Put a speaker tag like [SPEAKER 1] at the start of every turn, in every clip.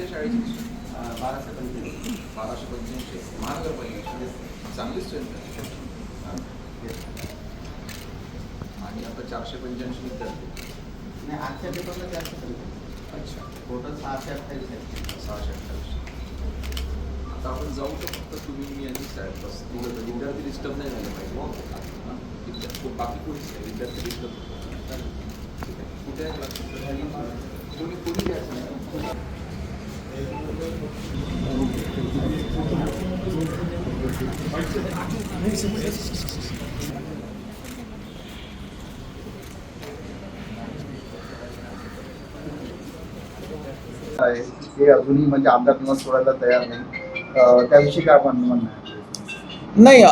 [SPEAKER 1] आहे शाळेची
[SPEAKER 2] बाराशे पंचवीस
[SPEAKER 1] बाराशे पंच्याऐंशी महानगरपालिकेची चांगली स्ट्रेंथ आहे. हां. आणि आता चारशे पंच्याऐंशी विद्यार्थी.
[SPEAKER 2] नाही आजच्या पेपरला जास्त पंचवीस
[SPEAKER 1] अच्छा.
[SPEAKER 2] टोटल सहाशे अठ्ठावीस आहे
[SPEAKER 1] सहाशे अठ्ठावीस. आता आपण जाऊ तर फक्त तुम्ही मी आणि साहेब बस. विद्यार्थी डिस्टर्ब नाही झाले पाहिजे. हां. को- बाकी कोणीच नाही. विद्यार्थी डिस्टर्ब कुठे? तुम्ही कोणी घ्यायचं
[SPEAKER 3] आहे. ते अजूनही म्हणजे आमदार निवास सोडायला तयार नाही. अं, त्याविषयी काय आपण म्हणणं आहे?
[SPEAKER 4] नाही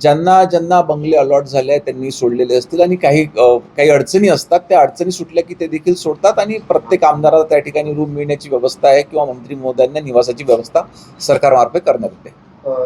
[SPEAKER 4] ज्यांना ज्यांना बंगले अलॉट झाले आहेत त्यांनी सोडलेले असतील आणि काही काही अडचणी असतात त्या अडचणी सुटल्या की ते देखील सोडतात आणि प्रत्येक आमदाराला त्या ठिकाणी रूम मिळण्याची व्यवस्था आहे किंवा मंत्री महोदयांना निवासाची व्यवस्था सरकारमार्फत करण्यात येते.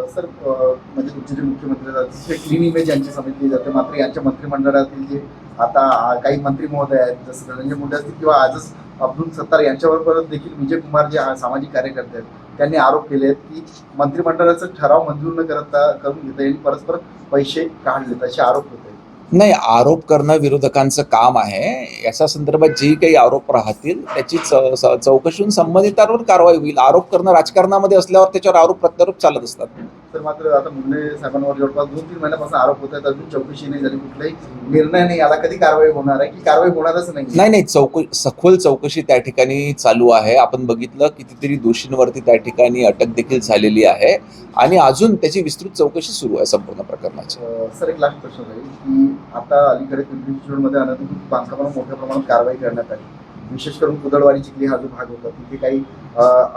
[SPEAKER 3] सर म्हणजे तुमचे जे मुख्यमंत्री आहेत, क्लीन इमेज यांची सांगितली जाते. मात्र यांच्या मंत्रिमंडळातील जे आता काही मंत्री महोदय आहेत जसं धनंजय मुंडे असतील किंवा आजच अब्दुल सत्तार यांच्याबरोबर परत देखील विजय कुमार जे सामाजिक कार्यकर्ते आहेत त्यांनी आरोप केले आहेत की मंत्रिमंडळाचा ठराव मंजूर न करता करून घेता येईल परस्पर पैसे काढलेत असे आरोप होते
[SPEAKER 4] नाही आरोप करणं विरोधकांचं काम आहे. याच्या संदर्भात जे काही आरोप राहतील त्याची च- च- चौकशी होऊन संबंधितांवर कारवाई होईल. आरोप करणं राजकारणामध्ये असल्यावर त्याच्यावर आरोप प्रत्यारोप चालत असतात.
[SPEAKER 3] तर मात्र आता मुंडे साहेबांवर जवळपास दोन तीन महिन्यापासून आरोप होत आहेत. अजून चौकशी नाही झाली कुठलाही. निर्णय नाही. आला कधी कारवाई होणार आहे? की कारवाई होणारच नाही
[SPEAKER 4] नाही नाही. चौक सखोल चौकशी त्या ठिकाणी चालू आहे. आपण बघितलं कितीतरी दोषींवरती त्या ठिकाणी अटक देखील झालेली आहे. आणि अजून त्याची विस्तृत चौकशी सुरू आहे संपूर्ण प्रकरणाची.
[SPEAKER 3] सर एक लास्ट प्रश्न आहे की आता अलीकडे पिंपरी चिंचवडमध्ये अनधिकृत बांधकामावर मोठ्या प्रमाणात कारवाई करण्यात आली. विशेष करून कुदळवाडी चिखली हा जो भाग होता तिथे काही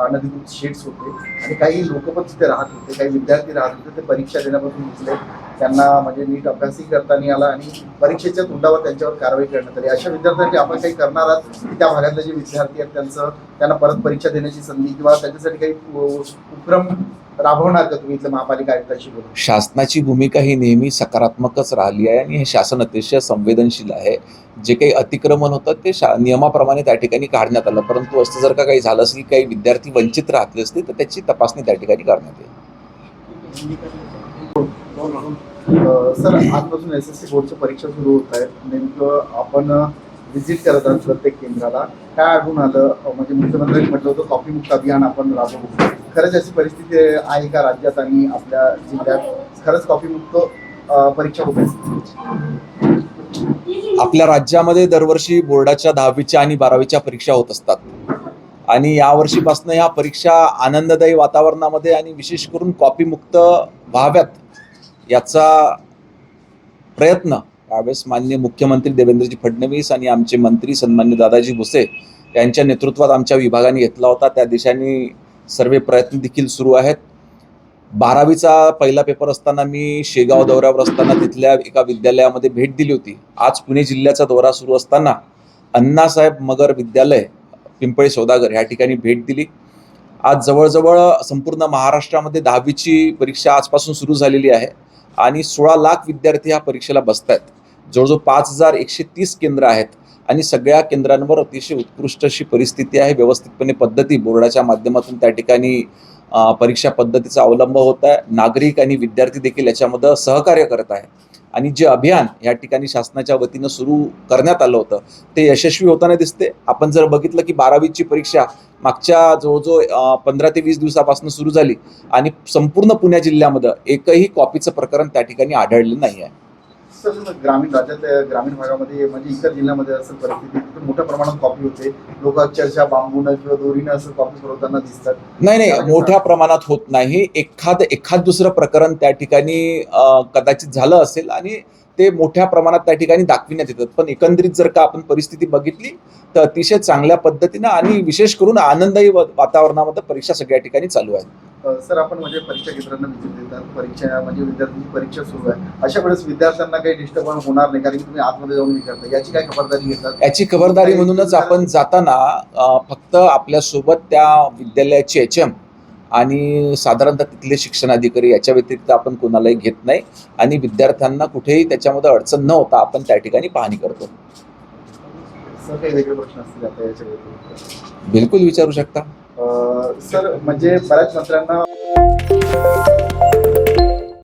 [SPEAKER 3] अनधिकृत शेड्स होते आणि काही लोक पण तिथे राहत होते काही विद्यार्थी राहत होते ते परीक्षा देण्यापासून दिसले त्यांना म्हणजे नीट अभ्यासही करता नाही आला आणि परीक्षेच्या तोंडावर त्यांच्यावर कारवाई करण्यात आली. अशा विद्यार्थ्यांसाठी आपण काही करणार आहात की त्या भागातले जे विद्यार्थी आहेत त्यांचं त्यांना परत परीक्षा देण्याची संधी किंवा त्यांच्यासाठी काही उपक्रम राबवणार का तुम्ही इथल्या महापालिका आयुक्तांशी बोलून?
[SPEAKER 4] शासनाची भूमिका ही नेहमी सकारात्मकच राहिली आहे आणि हे शासन अतिशय संवेदनशील आहे. जे काही अतिक्रमण होतं ते शा नियमाप्रमाणे त्या ठिकाणी काढण्यात आलं. परंतु असं जर का काही झालं असेल काही विद्यार्थी वंचित राहतले असतील तर त्याची तपासणी त्या ठिकाणी करण्यात येईल.
[SPEAKER 3] सर आजपासून एस एस सी बोर्डच्या परीक्षा सुरू होत आहेत. नेमकं आपण व्हिजिट करत आहात प्रत्येक केंद्राला. काय आढळून आलं? म्हणजे मुख्यमंत्र्यांनी म्हटलं होतं कॉपी मुक्त अभियान आपण राबवू. खरंच अशी परिस्थिती आहे का राज्यात आणि आपल्या जिल्ह्यात? खरंच कॉपी मुक्त परीक्षा होते
[SPEAKER 4] आपल्या राज्यामध्ये दरवर्षी बोर्डाच्या दहावीच्या आणि बारावीच्या परीक्षा होत असतात. आणि यावर्षीपासून ह्या परीक्षा आनंददायी वातावरणामध्ये आणि विशेष करून कॉपीमुक्त व्हाव्यात याचा प्रयत्न यावेळेस मान्य मुख्यमंत्री देवेंद्रजी फडणवीस आणि आमचे मंत्री सन्मान्य दादाजी भुसे यांच्या नेतृत्वात आमच्या विभागाने घेतला होता. त्या दिशेने सर्व प्रयत्न देखील सुरू आहेत. बारावीचा पहिला पेपर असताना मी शेगाव दौऱ्यावर असताना तिथल्या एका विद्यालयामध्ये भेट दिली होती. आज पुणे जिल्ह्याचा दौरा सुरू असताना अण्णासाहेब मगर विद्यालय पिंपळे सौदागर ह्या ठिकाणी भेट दिली. आज जवळजवळ संपूर्ण महाराष्ट्रामध्ये दहावीची परीक्षा आजपासून सुरू झालेली आहे आणि सोळा लाख विद्यार्थी ह्या परीक्षेला बसत आहेत जवळजवळ पाच हजार एकशे तीस केंद्र आहेत. आणि सगळ्या केंद्रांवर अतिशय उत्कृष्ट अशी परिस्थिती आहे. व्यवस्थितपणे पद्धती बोर्डाच्या माध्यमातून त्या ठिकाणी परीक्षा पद्धतीचा अवलंब होत आहे. नागरिक आणि विद्यार्थी देखील याच्यामध्ये सहकार्य करत आहे आणि जे अभियान या ठिकाणी शासनाच्या वतीनं सुरू करण्यात आलं होतं ते यशस्वी होताना दिसते. आपण जर बघितलं की बारावीची परीक्षा मागच्या जवळजवळ पंधरा ते वीस दिवसापासून सुरू झाली. आणि संपूर्ण पुणे जिल्ह्यामध्ये एकही कॉपीचं प्रकरण त्या ठिकाणी आढळलं नाही आहे.
[SPEAKER 3] सर ग्रामीण राज्यात ग्रामीण भागामध्ये म्हणजे इतर जिल्ह्यामध्ये असं परिस्थिती तिथे मोठ्या प्रमाणात कॉपी होते. लोक अक्षरशः बांबूनं किंवा दोरीनं असं कॉपी पुरवताना दिसतात.
[SPEAKER 4] नाही नाही मोठ्या प्रमाणात होत नाही. एखाद एखाद दुसरं प्रकरण त्या ठिकाणी कदाचित झालं असेल आणि ते मोठ्या प्रमाणात त्या ठिकाणी दाखविण्यात येतात. पण एकंदरीत जर का आपण परिस्थिती बघितली तर अतिशय चांगल्या पद्धतीनं आणि विशेष करून आनंददायी वा- वातावरणामध्ये परीक्षा सगळ्या ठिकाणी चालू आहेत.
[SPEAKER 3] सर आपण म्हणजे परीक्षा केंद्रांना विजिट देतात परीक्षा म्हणजे विद्यार्थ्यांची परीक्षा सुरू आहे. अशा वेळेस विद्यार्थ्यांना काही डिस्टर्ब होणार नाही कारण की तुम्ही आतमध्ये जाऊन विचारता. याची काय खबरदारी घेतात?
[SPEAKER 4] याची खबरदारी म्हणूनच आपण जाताना फक्त आपल्यासोबत त्या विद्यालयाची एच एम आणि साधारणतः तिथले शिक्षण अधिकारी याच्या व्यतिरिक्त आपण कोणालाही घेत नाही आणि विद्यार्थ्यांना कुठेही त्याच्यामध्ये अडचण न होता आपण त्या ठिकाणी पाहणी करतो.
[SPEAKER 3] सर काही वेगळे प्रश्न असतील आता याच्या
[SPEAKER 4] बिलकुल विचारू शकता.
[SPEAKER 3] सर म्हणजे बऱ्याच मंत्र्यांना